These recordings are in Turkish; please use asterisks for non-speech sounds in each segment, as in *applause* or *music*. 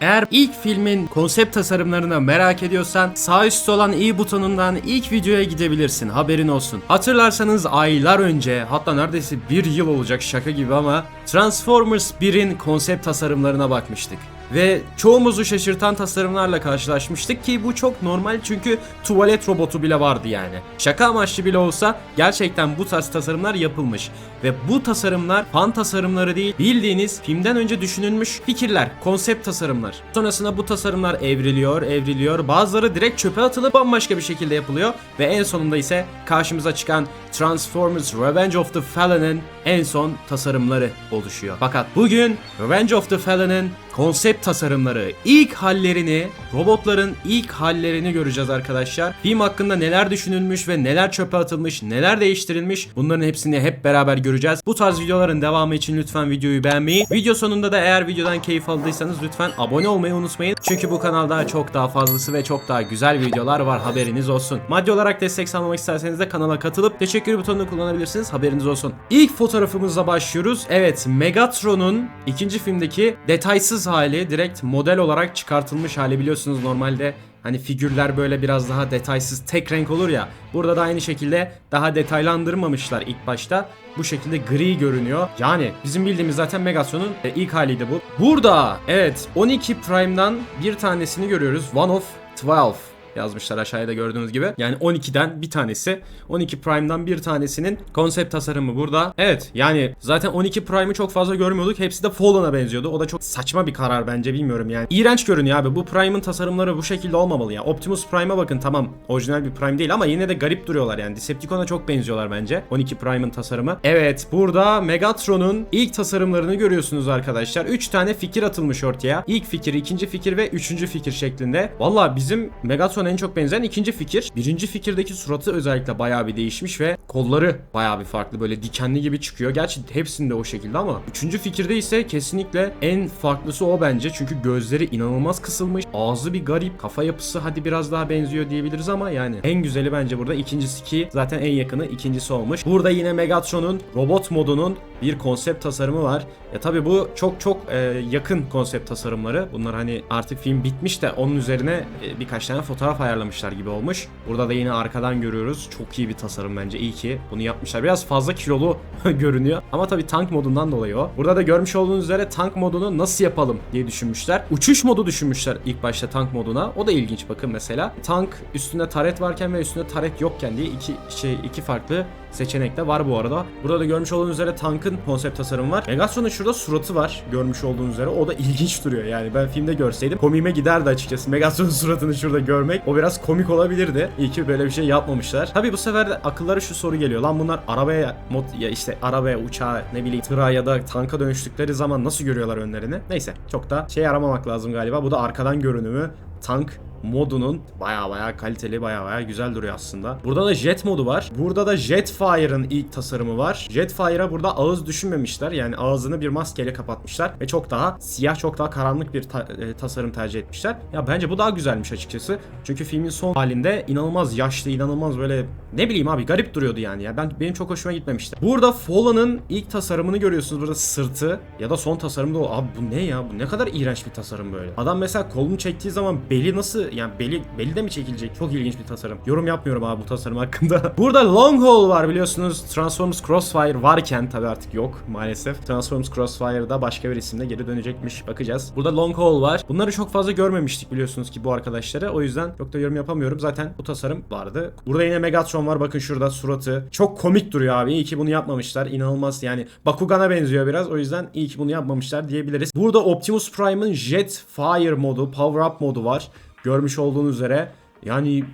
Eğer ilk filmin konsept tasarımlarını merak ediyorsan sağ üstte olan i butonundan ilk videoya gidebilirsin haberin olsun. Hatırlarsanız aylar önce hatta neredeyse bir yıl olacak şaka gibi ama Transformers 1'in konsept tasarımlarına bakmıştık. Ve çoğumuzu şaşırtan tasarımlarla karşılaşmıştık ki bu çok normal çünkü tuvalet robotu bile vardı yani. Şaka amaçlı bile olsa gerçekten bu tarz tasarımlar yapılmış. Ve bu tasarımlar fan tasarımları değil bildiğiniz filmden önce düşünülmüş fikirler, konsept tasarımlar. Sonrasında bu tasarımlar evriliyor, evriliyor. Bazıları direkt çöpe atılıp bambaşka bir şekilde yapılıyor. Ve en sonunda ise karşımıza çıkan Transformers Revenge of the Fallen'ın en son tasarımları oluşuyor. Fakat bugün Revenge of the Fallen'ın konsept tasarımları, ilk hallerini, robotların ilk hallerini göreceğiz arkadaşlar. Film hakkında neler düşünülmüş ve neler çöpe atılmış, neler değiştirilmiş bunların hepsini hep beraber göreceğiz. Bu tarz videoların devamı için lütfen videoyu beğenmeyi, video sonunda da eğer videodan keyif aldıysanız lütfen abone olmayı unutmayın. Çünkü bu kanalda çok daha fazlası ve çok daha güzel videolar var haberiniz olsun. Maddi olarak destek sağlamak isterseniz de kanala katılıp teşekkür butonunu kullanabilirsiniz haberiniz olsun. İlk fotoğrafımızla başlıyoruz. Evet Megatron'un ikinci filmdeki detaysız hali direkt model olarak çıkartılmış hali biliyorsunuz normalde Hani figürler böyle biraz daha detaysız tek renk olur ya. Burada da aynı şekilde daha detaylandırmamışlar ilk başta. Bu şekilde gri görünüyor. Yani bizim bildiğimiz zaten Megatron'un e, ilk haliydi bu. Burada evet 12 Prime'dan bir tanesini görüyoruz. One of 12 yazmışlar aşağıda gördüğünüz gibi. Yani 12'den bir tanesi. 12 Prime'dan bir tanesinin konsept tasarımı burada. Evet yani zaten 12 Prime'ı çok fazla görmüyorduk. Hepsi de Fallen'a benziyordu. O da çok saçma bir karar bence bilmiyorum yani. İğrenç görünüyor abi. Bu Prime'ın tasarımları bu şekilde olmamalı ya. Optimus Prime'a bakın tamam orijinal bir Prime değil ama yine de garip duruyorlar yani. Decepticon'a çok benziyorlar bence. 12 Prime'ın tasarımı. Evet burada Megatron'un ilk tasarımlarını görüyorsunuz arkadaşlar. 3 tane fikir atılmış ortaya. İlk fikir, ikinci fikir ve üçüncü fikir şeklinde. Valla bizim Megatron en çok benzeyen ikinci fikir. Birinci fikirdeki suratı özellikle bayağı bir değişmiş ve kolları bayağı bir farklı böyle dikenli gibi çıkıyor. Gerçi hepsinde o şekilde ama üçüncü fikirde ise kesinlikle en farklısı o bence. Çünkü gözleri inanılmaz kısılmış. Ağzı bir garip. Kafa yapısı hadi biraz daha benziyor diyebiliriz ama yani en güzeli bence burada ikincisi ki zaten en yakını ikincisi olmuş. Burada yine Megatron'un robot modunun bir konsept tasarımı var. Ya tabi bu çok çok e, yakın konsept tasarımları. Bunlar hani artık film bitmiş de onun üzerine e, birkaç tane fotoğraf ayarlamışlar gibi olmuş. Burada da yine arkadan görüyoruz. Çok iyi bir tasarım bence. İyi ki bunu yapmışlar. Biraz fazla kilolu *laughs* görünüyor. Ama tabi tank modundan dolayı o. Burada da görmüş olduğunuz üzere tank modunu nasıl yapalım diye düşünmüşler. Uçuş modu düşünmüşler ilk başta tank moduna. O da ilginç bakın mesela. Tank üstünde taret varken ve üstünde taret yokken diye iki şey iki farklı seçenek de var bu arada. Burada da görmüş olduğunuz üzere tankın konsept tasarımı var. Megatron'un şurada suratı var görmüş olduğunuz üzere. O da *laughs* ilginç duruyor yani. Ben filmde görseydim komiğime giderdi açıkçası. Megatron'un suratını şurada görmek. O biraz komik olabilirdi. İyi ki böyle bir şey yapmamışlar. Tabi bu sefer de akıllara şu soru geliyor. Lan bunlar arabaya mod ya işte arabaya uçağa ne bileyim tıra ya da tanka dönüştükleri zaman nasıl görüyorlar önlerini? Neyse çok da şey aramamak lazım galiba. Bu da arkadan görünümü tank modunun baya baya kaliteli baya baya güzel duruyor aslında. Burada da jet modu var. Burada da Jetfire'ın ilk tasarımı var. Jetfire'a burada ağız düşünmemişler. Yani ağzını bir maskeyle kapatmışlar ve çok daha siyah çok daha karanlık bir ta- e, tasarım tercih etmişler. Ya bence bu daha güzelmiş açıkçası. Çünkü filmin son halinde inanılmaz yaşlı, inanılmaz böyle ne bileyim abi garip duruyordu yani. Ya ben benim çok hoşuma gitmemişti. Burada Fallen'ın ilk tasarımını görüyorsunuz. Burada sırtı ya da son tasarımda o. Abi bu ne ya? Bu ne kadar iğrenç bir tasarım böyle. Adam mesela kolunu çektiği zaman beli nasıl yani beli beli de mi çekilecek? Çok ilginç bir tasarım. Yorum yapmıyorum abi bu tasarım hakkında. *laughs* Burada Long Haul var biliyorsunuz. Transformers Crossfire varken tabi artık yok maalesef. Transformers Crossfire'da başka bir isimle geri dönecekmiş. Bakacağız. Burada Long Haul var. Bunları çok fazla görmemiştik biliyorsunuz ki bu arkadaşları. O yüzden çok da yorum yapamıyorum. Zaten bu tasarım vardı. Burada yine Megatron var. Bakın şurada suratı. Çok komik duruyor abi. İyi ki bunu yapmamışlar. İnanılmaz yani. Bakugan'a benziyor biraz. O yüzden iyi ki bunu yapmamışlar diyebiliriz. Burada Optimus Prime'ın Jet Fire modu, Power Up modu var. Görmüş olduğunuz üzere. Yani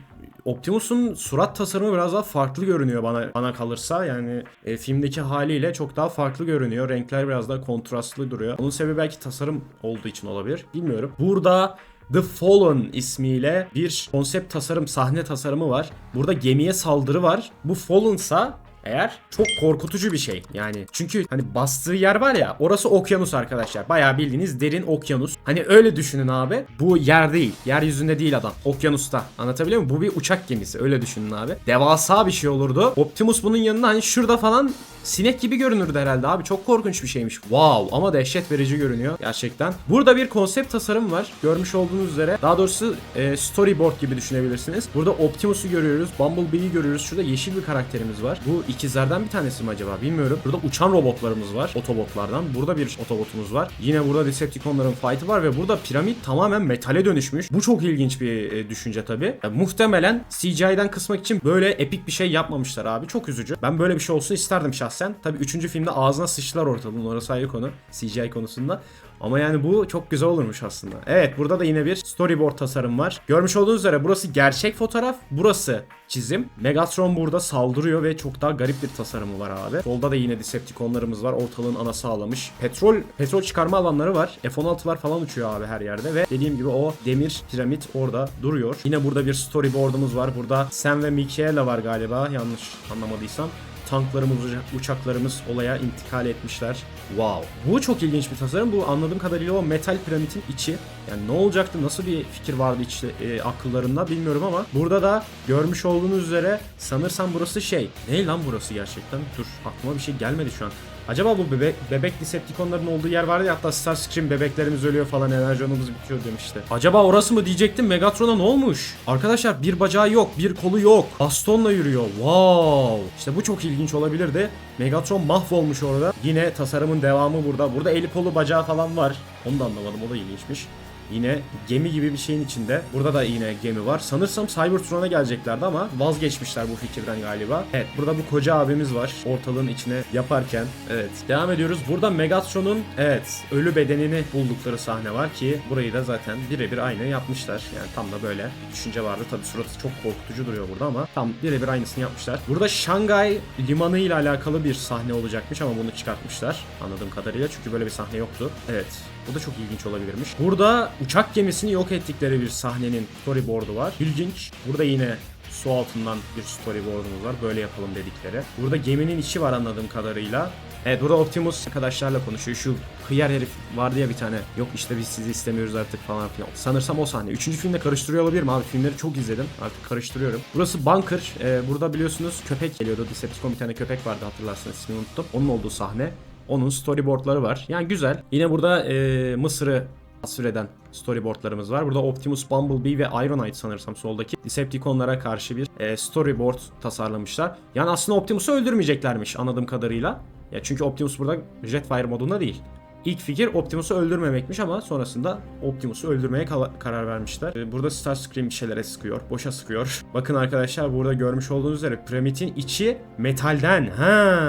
Optimus'un surat tasarımı biraz daha farklı görünüyor bana bana kalırsa. Yani e, filmdeki haliyle çok daha farklı görünüyor. Renkler biraz daha kontrastlı duruyor. Onun sebebi belki tasarım olduğu için olabilir. Bilmiyorum. Burada The Fallen ismiyle bir konsept tasarım, sahne tasarımı var. Burada gemiye saldırı var. Bu Fallen'sa eğer çok korkutucu bir şey. Yani çünkü hani bastığı yer var ya orası okyanus arkadaşlar. Bayağı bildiğiniz derin okyanus. Hani öyle düşünün abi. Bu yer değil. Yeryüzünde değil adam. Okyanusta. Anlatabiliyor muyum? Bu bir uçak gemisi. Öyle düşünün abi. Devasa bir şey olurdu. Optimus bunun yanına hani şurada falan sinek gibi görünürdü herhalde abi. Çok korkunç bir şeymiş. Wow ama dehşet verici görünüyor gerçekten. Burada bir konsept tasarım var. Görmüş olduğunuz üzere. Daha doğrusu e, storyboard gibi düşünebilirsiniz. Burada Optimus'u görüyoruz. Bumblebee'yi görüyoruz. Şurada yeşil bir karakterimiz var. Bu ikizlerden bir tanesi mi acaba bilmiyorum. Burada uçan robotlarımız var. Otobotlardan. Burada bir otobotumuz var. Yine burada Decepticonların fight'ı var ve burada piramit tamamen metale dönüşmüş. Bu çok ilginç bir e, düşünce tabi. muhtemelen CGI'den kısmak için böyle epik bir şey yapmamışlar abi. Çok üzücü. Ben böyle bir şey olsun isterdim şahsen. Tabi 3. filmde ağzına sıçtılar ortalığın orası ayrı konu. CGI konusunda. Ama yani bu çok güzel olurmuş aslında. Evet burada da yine bir storyboard tasarım var. Görmüş olduğunuz üzere burası gerçek fotoğraf. Burası çizim. Megatron burada saldırıyor ve çok daha garip bir tasarımı var abi. Solda da yine Decepticonlarımız var. Ortalığın ana sağlamış. Petrol petrol çıkarma alanları var. F-16'lar falan uçuyor abi her yerde ve dediğim gibi o demir piramit orada duruyor. Yine burada bir storyboard'umuz var. Burada Sam ve Michaela var galiba yanlış anlamadıysam tanklarımız, uça- uçaklarımız olaya intikal etmişler. Wow. Bu çok ilginç bir tasarım. Bu anladığım kadarıyla o metal piramidin içi. Yani ne olacaktı, nasıl bir fikir vardı işte e, akıllarında bilmiyorum ama burada da görmüş olduğunuz üzere sanırsam burası şey. Ne lan burası gerçekten? Dur aklıma bir şey gelmedi şu an. Acaba bu bebek, bebek Decepticonların olduğu yer vardı ya hatta Starscream bebeklerimiz ölüyor falan enerjonumuz bitiyor demişti. Acaba orası mı diyecektim Megatron'a ne olmuş? Arkadaşlar bir bacağı yok, bir kolu yok. Bastonla yürüyor. Wow. İşte bu çok ilginç olabilirdi. Megatron mahvolmuş orada. Yine tasarımın devamı burada. Burada eli kolu bacağı falan var. Onu da anlamadım o da ilginçmiş. Yine gemi gibi bir şeyin içinde. Burada da yine gemi var. Sanırsam Cybertron'a geleceklerdi ama vazgeçmişler bu fikirden galiba. Evet burada bu koca abimiz var. Ortalığın içine yaparken. Evet devam ediyoruz. Burada Megatron'un evet ölü bedenini buldukları sahne var ki burayı da zaten birebir aynı yapmışlar. Yani tam da böyle düşünce vardı. Tabi suratı çok korkutucu duruyor burada ama tam birebir aynısını yapmışlar. Burada Şangay limanı ile alakalı bir sahne olacakmış ama bunu çıkartmışlar anladığım kadarıyla. Çünkü böyle bir sahne yoktu. Evet bu da çok ilginç olabilirmiş. Burada uçak gemisini yok ettikleri bir sahnenin storyboard'u var. İlginç. Burada yine su altından bir storyboard'umuz var. Böyle yapalım dedikleri. Burada geminin içi var anladığım kadarıyla. Evet burada Optimus arkadaşlarla konuşuyor. Şu hıyar herif vardı ya bir tane. Yok işte biz sizi istemiyoruz artık falan filan. Sanırsam o sahne. Üçüncü filmde karıştırıyor olabilirim abi. Filmleri çok izledim. Artık karıştırıyorum. Burası bunker. Ee, burada biliyorsunuz köpek geliyordu. Decepticon bir tane köpek vardı hatırlarsınız. ismini unuttum. Onun olduğu sahne. Onun storyboardları var. Yani güzel. Yine burada e, Mısır'ı tasvir eden storyboardlarımız var. Burada Optimus, Bumblebee ve Ironhide sanırsam soldaki Decepticonlara karşı bir e, storyboard tasarlamışlar. Yani aslında Optimus'u öldürmeyeceklermiş anladığım kadarıyla. Ya çünkü Optimus burada Jetfire modunda değil. İlk fikir Optimus'u öldürmemekmiş ama sonrasında Optimus'u öldürmeye karar vermişler. Ee, Burada Starscream bir şeylere sıkıyor. Boşa sıkıyor. *laughs* Bakın arkadaşlar burada görmüş olduğunuz üzere piramidin içi metalden. Ha.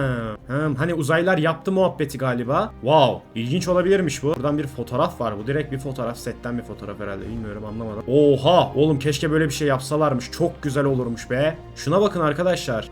ha. Hani uzaylılar yaptı muhabbeti galiba. Wow. İlginç olabilirmiş bu. Buradan bir fotoğraf var. Bu direkt bir fotoğraf. Setten bir fotoğraf herhalde. Bilmiyorum anlamadım. Oha. Oğlum keşke böyle bir şey yapsalarmış. Çok güzel olurmuş be. Şuna bakın arkadaşlar.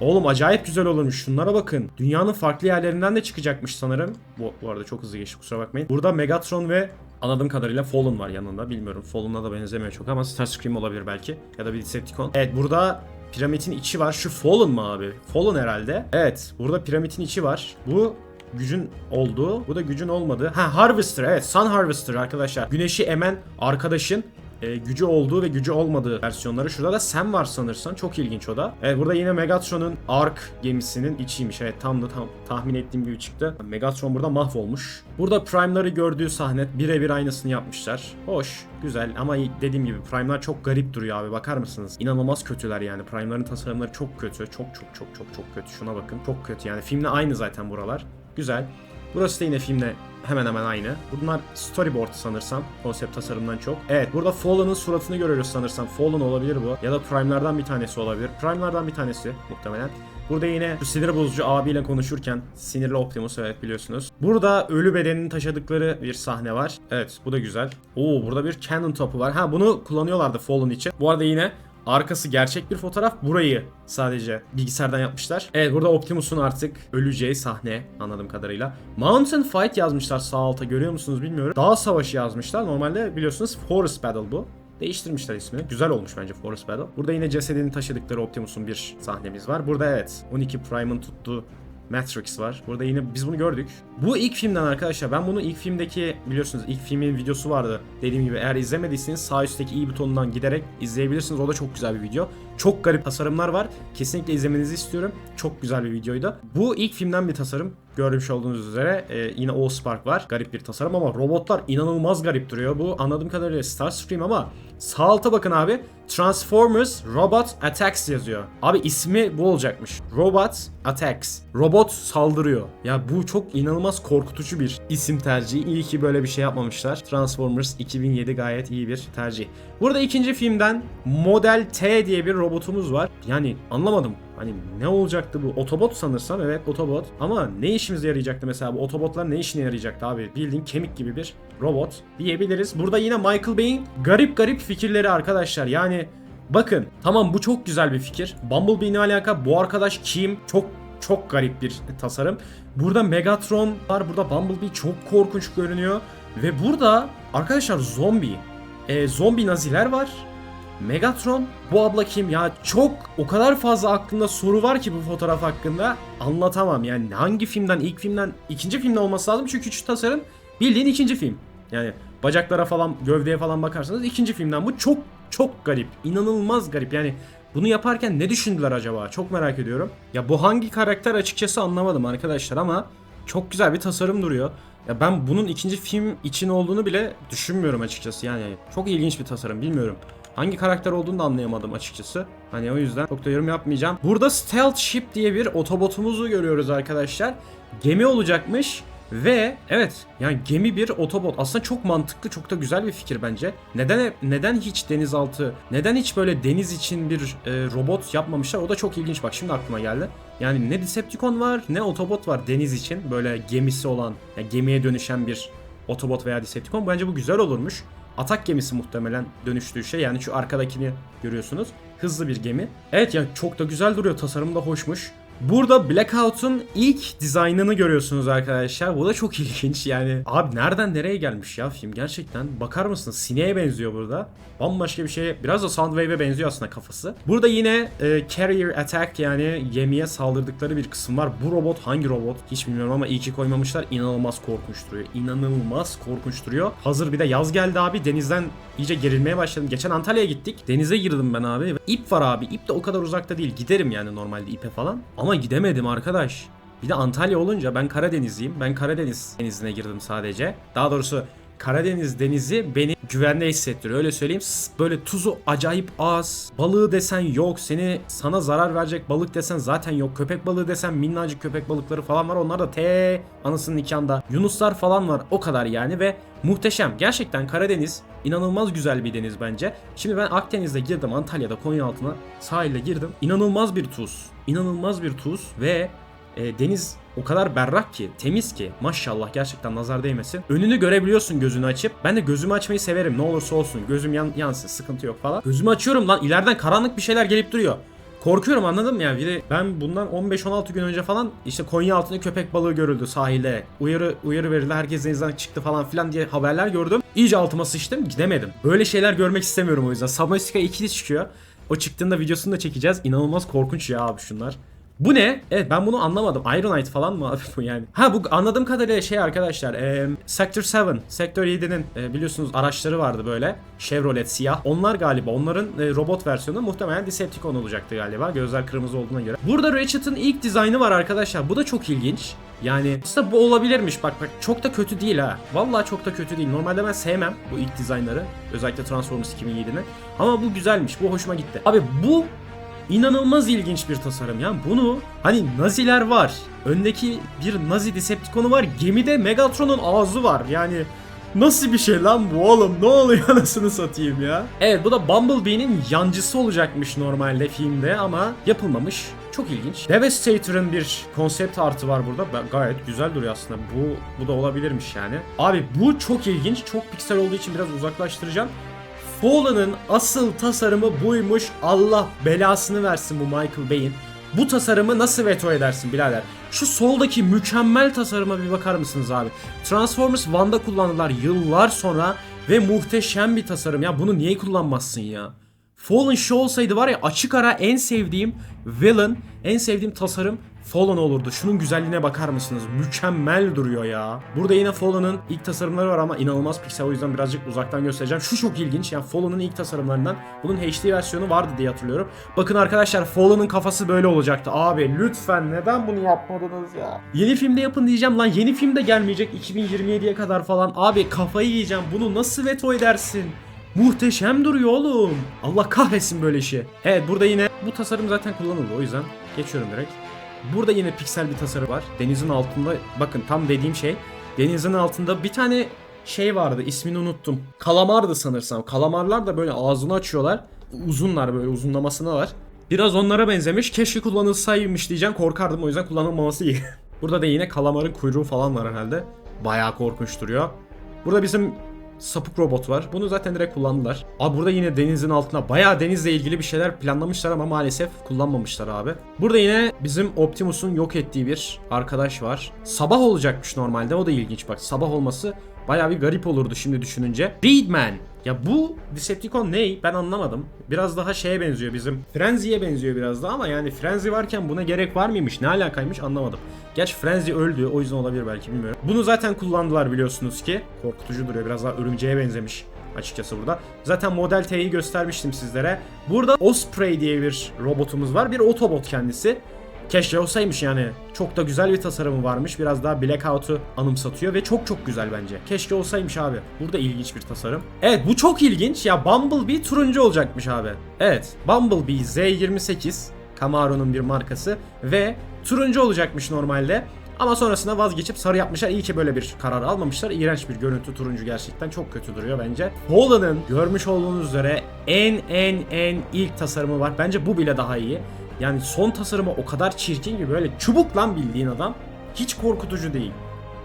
Oğlum acayip güzel olurmuş. Şunlara bakın. Dünyanın farklı yerlerinden de çıkacakmış sanırım. Bu, bu arada çok hızlı geçti kusura bakmayın. Burada Megatron ve anladığım kadarıyla Fallen var yanında. Bilmiyorum. Fallen'a da benzemiyor çok ama Starscream olabilir belki. Ya da bir Decepticon. Evet burada piramidin içi var. Şu Fallen mı abi? Fallen herhalde. Evet. Burada piramidin içi var. Bu gücün olduğu, bu da gücün olmadığı. Ha Harvester evet Sun Harvester arkadaşlar. Güneşi emen arkadaşın e, gücü olduğu ve gücü olmadığı versiyonları. Şurada da Sam var sanırsam. Çok ilginç o da. Evet burada yine Megatron'un Ark gemisinin içiymiş. Evet tam da tam tahmin ettiğim gibi çıktı. Megatron burada mahvolmuş. Burada Prime'ları gördüğü sahne birebir aynısını yapmışlar. Hoş, güzel ama dediğim gibi Prime'lar çok garip duruyor abi. Bakar mısınız? İnanılmaz kötüler yani. Prime'ların tasarımları çok kötü. Çok çok çok çok çok kötü. Şuna bakın. Çok kötü yani. Filmle aynı zaten buralar. Güzel. Burası da yine filmle hemen hemen aynı. Bunlar storyboard sanırsam. Konsept tasarımdan çok. Evet burada Fallen'ın suratını görüyoruz sanırsam. Fallen olabilir bu. Ya da Prime'lardan bir tanesi olabilir. Prime'lardan bir tanesi muhtemelen. Burada yine şu sinir bozucu abiyle konuşurken sinirli Optimus evet biliyorsunuz. Burada ölü bedenini taşıdıkları bir sahne var. Evet bu da güzel. Oo burada bir cannon topu var. Ha bunu kullanıyorlardı Fallen için. Bu arada yine Arkası gerçek bir fotoğraf. Burayı sadece bilgisayardan yapmışlar. Evet burada Optimus'un artık öleceği sahne anladığım kadarıyla. Mountain Fight yazmışlar sağ alta görüyor musunuz bilmiyorum. Dağ savaşı yazmışlar. Normalde biliyorsunuz Forest Battle bu. Değiştirmişler ismini. Güzel olmuş bence Forest Battle. Burada yine cesedini taşıdıkları Optimus'un bir sahnemiz var. Burada evet 12 Prime'ın tuttuğu Matrix var. Burada yine biz bunu gördük. Bu ilk filmden arkadaşlar. Ben bunu ilk filmdeki biliyorsunuz ilk filmin videosu vardı. Dediğim gibi eğer izlemediyseniz sağ üstteki i butonundan giderek izleyebilirsiniz. O da çok güzel bir video. Çok garip tasarımlar var. Kesinlikle izlemenizi istiyorum. Çok güzel bir videoydu. Bu ilk filmden bir tasarım. Görmüş olduğunuz üzere e, yine Allspark var. Garip bir tasarım ama robotlar inanılmaz garip duruyor. Bu anladığım kadarıyla Starscream ama sağ alta bakın abi. Transformers Robot Attacks yazıyor. Abi ismi bu olacakmış. Robot Attacks. Robot saldırıyor. Ya bu çok inanılmaz korkutucu bir isim tercihi. İyi ki böyle bir şey yapmamışlar. Transformers 2007 gayet iyi bir tercih. Burada ikinci filmden Model T diye bir robotumuz var. Yani anlamadım. Hani ne olacaktı bu? Otobot sanırsam evet otobot. Ama ne işimize yarayacaktı mesela bu otobotlar ne işine yarayacaktı abi? Bildiğin kemik gibi bir robot diyebiliriz. Burada yine Michael Bay'in garip garip fikirleri arkadaşlar. Yani bakın tamam bu çok güzel bir fikir. Bumblebee ile alaka bu arkadaş kim? Çok çok garip bir tasarım. Burada Megatron var. Burada Bumblebee çok korkunç görünüyor. Ve burada arkadaşlar zombi. E, zombi naziler var. Megatron? Bu abla kim? Ya çok o kadar fazla aklımda soru var ki bu fotoğraf hakkında. Anlatamam. Yani hangi filmden? İlk filmden ikinci filmde olması lazım çünkü şu tasarım bildiğin ikinci film. Yani bacaklara falan gövdeye falan bakarsanız ikinci filmden bu çok çok garip inanılmaz garip. Yani bunu yaparken ne düşündüler acaba? Çok merak ediyorum. Ya bu hangi karakter açıkçası anlamadım arkadaşlar ama çok güzel bir tasarım duruyor. Ya ben bunun ikinci film için olduğunu bile düşünmüyorum açıkçası. Yani çok ilginç bir tasarım bilmiyorum Hangi karakter olduğunu da anlayamadım açıkçası. Hani o yüzden çok da yorum yapmayacağım. Burada Stealth Ship diye bir otobotumuzu görüyoruz arkadaşlar. Gemi olacakmış. Ve evet yani gemi bir otobot aslında çok mantıklı çok da güzel bir fikir bence. Neden neden hiç denizaltı neden hiç böyle deniz için bir e, robot yapmamışlar o da çok ilginç bak şimdi aklıma geldi. Yani ne Decepticon var ne otobot var deniz için böyle gemisi olan yani gemiye dönüşen bir otobot veya Decepticon bence bu güzel olurmuş atak gemisi muhtemelen dönüştüğü şey. Yani şu arkadakini görüyorsunuz. Hızlı bir gemi. Evet yani çok da güzel duruyor. Tasarımı da hoşmuş. Burada Blackout'un ilk dizaynını görüyorsunuz arkadaşlar. Bu da çok ilginç yani. Abi nereden nereye gelmiş ya film gerçekten. Bakar mısınız? Sineğe benziyor burada. Bambaşka bir şey. Biraz da Soundwave'e benziyor aslında kafası. Burada yine e, Carrier Attack yani gemiye saldırdıkları bir kısım var. Bu robot hangi robot? Hiç bilmiyorum ama iyi ki koymamışlar. İnanılmaz korkunç duruyor. İnanılmaz korkunç duruyor. Hazır bir de yaz geldi abi. Denizden iyice gerilmeye başladım. Geçen Antalya'ya gittik. Denize girdim ben abi. İp var abi. İp de o kadar uzakta değil. Giderim yani normalde ipe falan. Ama gidemedim arkadaş. Bir de Antalya olunca ben Karadenizliyim. Ben Karadeniz denizine girdim sadece. Daha doğrusu Karadeniz denizi beni güvende hissettiriyor. Öyle söyleyeyim. Böyle tuzu acayip az. Balığı desen yok. Seni sana zarar verecek balık desen zaten yok. Köpek balığı desen minnacık köpek balıkları falan var. Onlar da te anasının nikahında. Yunuslar falan var. O kadar yani ve muhteşem. Gerçekten Karadeniz inanılmaz güzel bir deniz bence. Şimdi ben Akdeniz'de girdim. Antalya'da Konyaaltı'na sahilde girdim. İnanılmaz bir tuz. İnanılmaz bir tuz ve e, deniz o kadar berrak ki, temiz ki maşallah gerçekten nazar değmesin. Önünü görebiliyorsun gözünü açıp. Ben de gözümü açmayı severim ne olursa olsun. Gözüm yan, yansın sıkıntı yok falan. Gözümü açıyorum lan ileriden karanlık bir şeyler gelip duruyor. Korkuyorum anladın mı ya? Bir de ben bundan 15-16 gün önce falan işte Konya altında köpek balığı görüldü sahilde. Uyarı uyarı verildi herkes denizden çıktı falan filan diye haberler gördüm. İyice altıma sıçtım gidemedim. Böyle şeyler görmek istemiyorum o yüzden. Subnautica 2'de çıkıyor. O çıktığında videosunu da çekeceğiz. İnanılmaz korkunç ya abi şunlar. Bu ne? Evet ben bunu anlamadım. Ironite falan mı abi *laughs* bu yani? Ha bu anladığım kadarıyla şey arkadaşlar. E, Sector 7, Sector 7'nin e, biliyorsunuz araçları vardı böyle. Chevrolet siyah. Onlar galiba onların e, robot versiyonu muhtemelen Decepticon olacaktı galiba. Gözler kırmızı olduğuna göre. Burada Ratchet'ın ilk dizaynı var arkadaşlar. Bu da çok ilginç. Yani aslında bu olabilirmiş. Bak bak çok da kötü değil ha. Vallahi çok da kötü değil. Normalde ben sevmem bu ilk dizaynları. Özellikle Transformers 2007'nin. Ama bu güzelmiş. Bu hoşuma gitti. Abi bu İnanılmaz ilginç bir tasarım ya. Bunu hani Naziler var. Öndeki bir Nazi Decepticon'u var. Gemide Megatron'un ağzı var. Yani Nasıl bir şey lan bu oğlum? Ne oluyor *laughs* anasını satayım ya? Evet bu da Bumblebee'nin yancısı olacakmış normalde filmde ama yapılmamış. Çok ilginç. Devastator'ın bir konsept artı var burada. Gayet güzel duruyor aslında. Bu bu da olabilirmiş yani. Abi bu çok ilginç. Çok piksel olduğu için biraz uzaklaştıracağım. Fallen'ın asıl tasarımı buymuş. Allah belasını versin bu Michael Bay'in. Bu tasarımı nasıl veto edersin birader? Şu soldaki mükemmel tasarıma bir bakar mısınız abi? Transformers One'da kullandılar yıllar sonra ve muhteşem bir tasarım. Ya bunu niye kullanmazsın ya? Fallen şu olsaydı var ya açık ara en sevdiğim villain, en sevdiğim tasarım Fallen olurdu. Şunun güzelliğine bakar mısınız? Mükemmel duruyor ya. Burada yine Fallen'ın ilk tasarımları var ama inanılmaz piksel o yüzden birazcık uzaktan göstereceğim. Şu çok ilginç. Yani Fallen'ın ilk tasarımlarından bunun HD versiyonu vardı diye hatırlıyorum. Bakın arkadaşlar Fallen'ın kafası böyle olacaktı. Abi lütfen neden bunu yapmadınız ya? Yeni filmde yapın diyeceğim lan. Yeni film de gelmeyecek 2027'ye kadar falan. Abi kafayı yiyeceğim. Bunu nasıl veto edersin? Muhteşem duruyor oğlum. Allah kahretsin böyle işi. Evet burada yine bu tasarım zaten kullanıldı o yüzden geçiyorum direkt. Burada yine piksel bir tasarım var. Denizin altında bakın tam dediğim şey. Denizin altında bir tane şey vardı ismini unuttum. Kalamardı sanırsam. Kalamarlar da böyle ağzını açıyorlar. Uzunlar böyle uzunlamasına var. Biraz onlara benzemiş. Keşke kullanılsaymış diyeceğim. Korkardım o yüzden kullanılmaması iyi. *laughs* Burada da yine kalamarın kuyruğu falan var herhalde. Bayağı korkunç duruyor. Burada bizim sapık robot var. Bunu zaten direkt kullandılar. Abi burada yine denizin altına bayağı denizle ilgili bir şeyler planlamışlar ama maalesef kullanmamışlar abi. Burada yine bizim Optimus'un yok ettiği bir arkadaş var. Sabah olacakmış normalde. O da ilginç bak. Sabah olması bayağı bir garip olurdu şimdi düşününce. Reedman. Ya bu Decepticon ne? Ben anlamadım. Biraz daha şeye benziyor bizim. Frenzy'ye benziyor biraz daha ama yani Frenzy varken buna gerek var mıymış? Ne alakaymış anlamadım. Gerçi Frenzy öldü o yüzden olabilir belki bilmiyorum. Bunu zaten kullandılar biliyorsunuz ki. Korkutucu duruyor biraz daha örümceğe benzemiş açıkçası burada. Zaten Model T'yi göstermiştim sizlere. Burada Osprey diye bir robotumuz var. Bir Autobot kendisi. Keşke olsaymış yani. Çok da güzel bir tasarımı varmış. Biraz daha Blackout'u anımsatıyor ve çok çok güzel bence. Keşke olsaymış abi. Burada ilginç bir tasarım. Evet bu çok ilginç. Ya Bumblebee turuncu olacakmış abi. Evet Bumblebee Z28 Camaro'nun bir markası ve turuncu olacakmış normalde. Ama sonrasında vazgeçip sarı yapmışlar. İyi ki böyle bir karar almamışlar. İğrenç bir görüntü turuncu gerçekten çok kötü duruyor bence. Fallen'ın görmüş olduğunuz üzere en en en ilk tasarımı var. Bence bu bile daha iyi. Yani son tasarımı o kadar çirkin ki böyle çubuk lan bildiğin adam. Hiç korkutucu değil.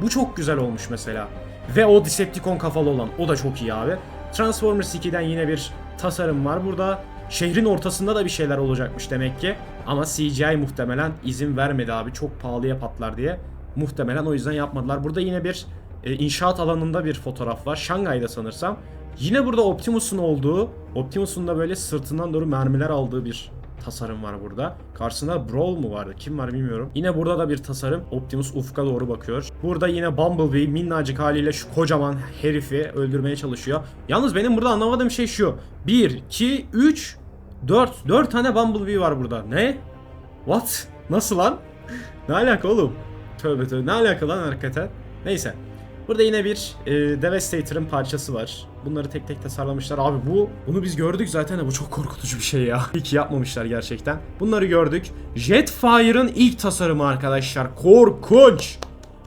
Bu çok güzel olmuş mesela. Ve o Decepticon kafalı olan o da çok iyi abi. Transformers 2'den yine bir tasarım var burada. Şehrin ortasında da bir şeyler olacakmış demek ki. Ama CGI muhtemelen izin vermedi abi çok pahalıya patlar diye. Muhtemelen o yüzden yapmadılar. Burada yine bir e, inşaat alanında bir fotoğraf var. Şangay'da sanırsam. Yine burada Optimus'un olduğu, Optimus'un da böyle sırtından doğru mermiler aldığı bir tasarım var burada. Karşısında Brawl mu vardı? Kim var bilmiyorum. Yine burada da bir tasarım. Optimus ufka doğru bakıyor. Burada yine Bumblebee minnacık haliyle şu kocaman herifi öldürmeye çalışıyor. Yalnız benim burada anlamadığım şey şu. 1, 2, 3, 4. 4 tane Bumblebee var burada. Ne? What? Nasıl lan? *laughs* ne alaka oğlum? Tövbe tövbe. Ne alaka lan hakikaten? Neyse. Burada yine bir e, Devastator'ın parçası var. Bunları tek tek tasarlamışlar. Abi bu bunu biz gördük zaten de bu çok korkutucu bir şey ya. Ki yapmamışlar gerçekten. Bunları gördük. Jetfire'ın ilk tasarımı arkadaşlar. Korkunç.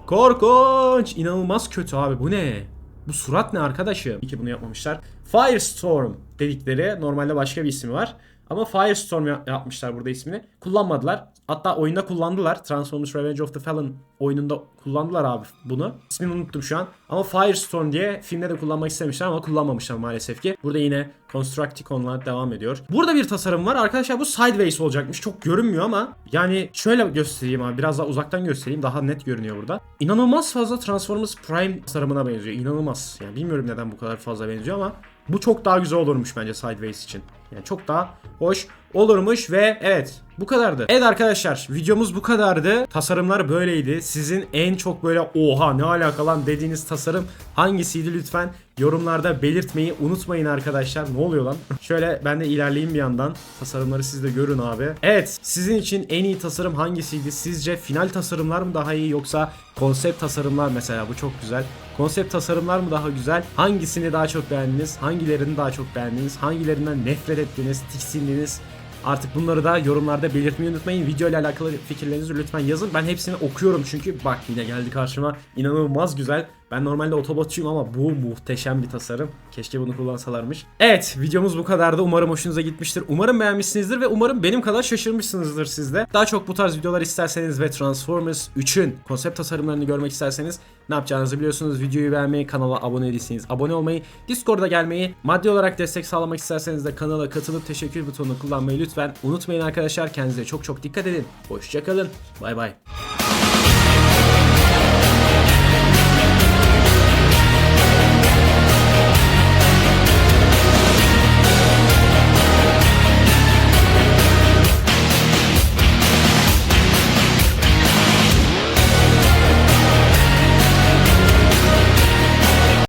Korkunç. İnanılmaz kötü abi. Bu ne? Bu surat ne arkadaşım? İyi ki bunu yapmamışlar. Firestorm dedikleri normalde başka bir ismi var. Ama Firestorm ya- yapmışlar burada ismini. Kullanmadılar. Hatta oyunda kullandılar. Transformers Revenge of the Fallen oyununda kullandılar abi bunu. İsmini unuttum şu an. Ama Firestorm diye filmde de kullanmak istemişler ama kullanmamışlar maalesef ki. Burada yine Constructicon'la devam ediyor. Burada bir tasarım var. Arkadaşlar bu Sideways olacakmış. Çok görünmüyor ama yani şöyle göstereyim abi. Biraz daha uzaktan göstereyim. Daha net görünüyor burada. İnanılmaz fazla Transformers Prime tasarımına benziyor. İnanılmaz. Yani bilmiyorum neden bu kadar fazla benziyor ama bu çok daha güzel olurmuş bence Sideways için. Yani çok daha hoş olurmuş ve evet bu kadardı. Evet arkadaşlar videomuz bu kadardı. Tasarımlar böyleydi. Sizin en çok böyle oha ne alaka lan dediğiniz tasarım hangisiydi lütfen yorumlarda belirtmeyi unutmayın arkadaşlar. Ne oluyor lan? *laughs* Şöyle ben de ilerleyeyim bir yandan. Tasarımları siz de görün abi. Evet sizin için en iyi tasarım hangisiydi? Sizce final tasarımlar mı daha iyi yoksa konsept tasarımlar mesela bu çok güzel. Konsept tasarımlar mı daha güzel? Hangisini daha çok beğendiniz? Hangilerini daha çok beğendiniz? Hangilerinden nefret ettiniz, tiksindiniz? Artık bunları da yorumlarda belirtmeyi unutmayın. Video ile alakalı fikirlerinizi lütfen yazın. Ben hepsini okuyorum çünkü bak yine geldi karşıma. İnanılmaz güzel. Ben normalde otobotçuyum ama bu muhteşem bir tasarım. Keşke bunu kullansalarmış. Evet videomuz bu kadardı. Umarım hoşunuza gitmiştir. Umarım beğenmişsinizdir ve umarım benim kadar şaşırmışsınızdır siz de. Daha çok bu tarz videolar isterseniz ve Transformers 3'ün konsept tasarımlarını görmek isterseniz ne yapacağınızı biliyorsunuz. Videoyu beğenmeyi, kanala abone değilseniz abone olmayı, Discord'a gelmeyi, maddi olarak destek sağlamak isterseniz de kanala katılıp teşekkür butonunu kullanmayı lütfen unutmayın arkadaşlar. Kendinize çok çok dikkat edin. Hoşçakalın. Bay bay.